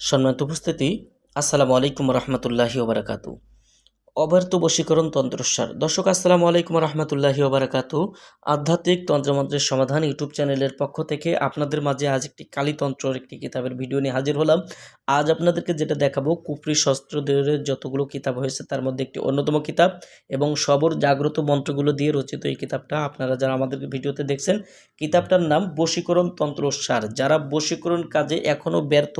সম্মানিত উপস্থিতি আসসালামু আলাইকুম রহমতুল্লাহি ওবরাকাতু অবার্ত বশীকরণ তন্ত্রসার। দর্শক, আসসালামু আলাইকুম রহমতুল্লাহি ওবরাকাতু আধ্যাত্মিক তন্ত্রমন্ত্রের সমাধান ইউটিউব চ্যানেলের পক্ষ থেকে আপনাদের মাঝে আজ একটি কালীতন্ত্রর একটি কিতাবের ভিডিও নিয়ে হাজির হলাম। আজ আপনাদেরকে যেটা দেখাবো কুপরি শস্ত্রদের যতগুলো কিতাব হয়েছে তার মধ্যে একটি অন্যতম কিতাব এবং সবর জাগ্রত মন্ত্রগুলো দিয়ে রচিত এই কিতাবটা আপনারা যারা আমাদের ভিডিওতে দেখছেন, কিতাবটার নাম বশীকরণ তন্ত্রসার। যারা বশীকরণ কাজে এখনও ব্যর্থ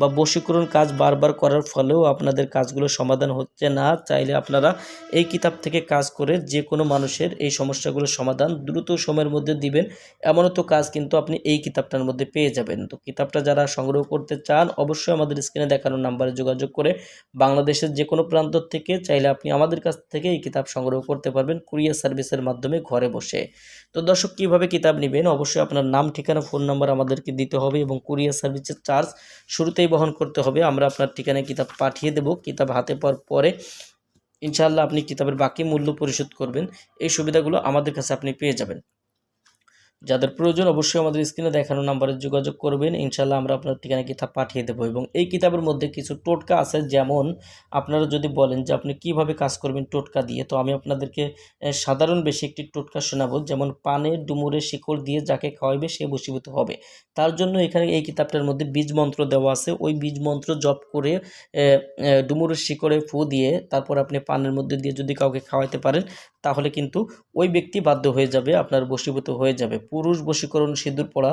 বা বশীকরণ কাজ বারবার করার ফলেও আপনাদের কাজগুলো সমাধান হচ্ছে না, চাইলে আপনারা এই কিতাব থেকে কাজ করে যে কোনো মানুষের এই সমস্যাগুলোর সমাধান দ্রুত সময়ের মধ্যে দিবেন। এমনও তো কাজ কিন্তু আপনি এই কিতাবটার মধ্যে পেয়ে যাবেন। তো কিতাবটা যারা সংগ্রহ করতে চান, অবশ্যই আমাদের স্ক্রিনে দেখানো নাম্বারে যোগাযোগ করে বাংলাদেশের যে কোনো প্রান্ত থেকে চাইলে আপনি আমাদের কাছ থেকে এই কিতাব সংগ্রহ করতে পারবেন কুরিয়ার সার্ভিসের মাধ্যমে ঘরে বসে। তো দর্শক, কীভাবে কিতাব নেবেন? অবশ্যই আপনার নাম, ঠিকানা, ফোন নাম্বার আমাদেরকে দিতে হবে এবং কুরিয়ার সার্ভিসের চার্জ শুরুতেই বহন করতে হবে। আমরা আপনার ঠিকানায় কিতাব পাঠিয়ে দেব। কিতাব হাতে পাওয়ার পরে ইনশাআল্লাহ আপনি কিতাবের বাকি মূল্য পরিশোধ করবেন। এই সুবিধাগুলো আমাদের কাছে আপনি পেয়ে যাবেন। যাদের প্রয়োজন অবশ্যই আমাদের স্ক্রিনে দেখানো নাম্বারে যোগাযোগ করবেন। ইনশাল্লাহ আমরা আপনার ঠিকানা কিতাব পাঠিয়ে দেবো এবং এই কিতাবের মধ্যে কিছু টোটকা আছে, যেমন আপনারা যদি বলেন যে আপনি কীভাবে কাজ করবেন টোটকা দিয়ে, তো আমি আপনাদেরকে সাধারণ বেশি একটি টোটকা শোনাবো, যেমন পানে ডুমুরে শিকড় দিয়ে যাকে খাওয়াইবে সে বশীভূত হবে। তার জন্য এখানে এই কিতাবটার মধ্যে বীজ মন্ত্র দেওয়া আছে। ওই বীজ মন্ত্র জপ করে ডুমুরের শিকড়ে ফু দিয়ে তারপর আপনি পানের মধ্যে দিয়ে যদি কাউকে খাওয়াইতে পারেন তাহলে কিন্তু ওই ব্যক্তি বাধ্য হয়ে যাবে, আপনার বশীভূত হয়ে যাবে। পুরুষ বশীকরণ সিঁদুর পড়া,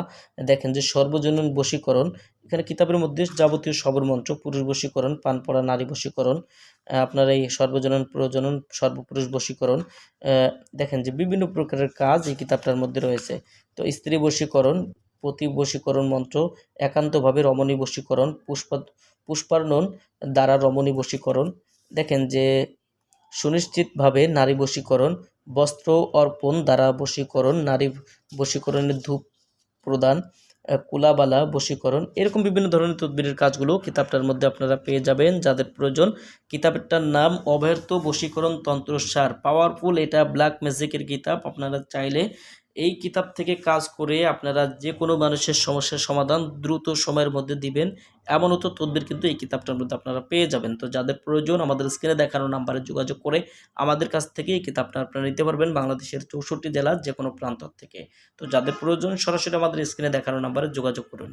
দেখেন যে সর্বজনীন বশীকরণ, এখানে কিতাবের মধ্যে যাবতীয় সবর মন্ত্র পুরুষ বশীকরণ, পান পড়া, নারী বশীকরণ আপনার এই সর্বজনন প্রজনন, সর্বপুরুষ বশীকরণ দেখেন যে বিভিন্ন প্রকারের কাজ এই কিতাবটার মধ্যে রয়েছে। তো স্ত্রী বশীকরণ, পতি বশীকরণ মন্ত্র, একান্তভাবে রমণী বশীকরণ, পুষ্পা, পুষ্পার্ণন দ্বারা রমণী বশীকরণ, দেখেন যে সুনিশ্চিতভাবে নারী বশীকরণ, বস্ত্র অর্পণ দ্বারা বশীকরণ, নারী বশীকরণের ধূপ প্রদান কুলাবালা বশীকরণ, এরকম বিভিন্ন ধরনের তদবিরের কাজগুলো কিতাবটার মধ্যে আপনারা পেয়ে যাবেন। যাদের প্রয়োজন, কিতাবটার নাম অব্যর্থ বশীকরণ তন্ত্রসার পাওয়ারফুল এটা ব্ল্যাক ম্যাজিকের কিতাব। আপনারা চাইলে এই কিতাব থেকে কাজ করে আপনারা যে কোনো মানুষের সমস্যার সমাধান দ্রুত সময়ের মধ্যে দিবেন। এমনও তো তদবির কিন্তু এই কিতাবটার মধ্যে আপনারা পেয়ে যাবেন। তো যাদের প্রয়োজন আমাদের স্ক্রিনে দেখানো নাম্বারে যোগাযোগ করে আমাদের কাছ থেকে এই কিতাবটা আপনারা নিতে পারবেন বাংলাদেশের চৌষট্টি জেলার যে কোনো প্রান্ত থেকে। তো যাদের প্রয়োজন সরাসরি আমাদের স্ক্রিনে দেখানো নাম্বারে যোগাযোগ করুন।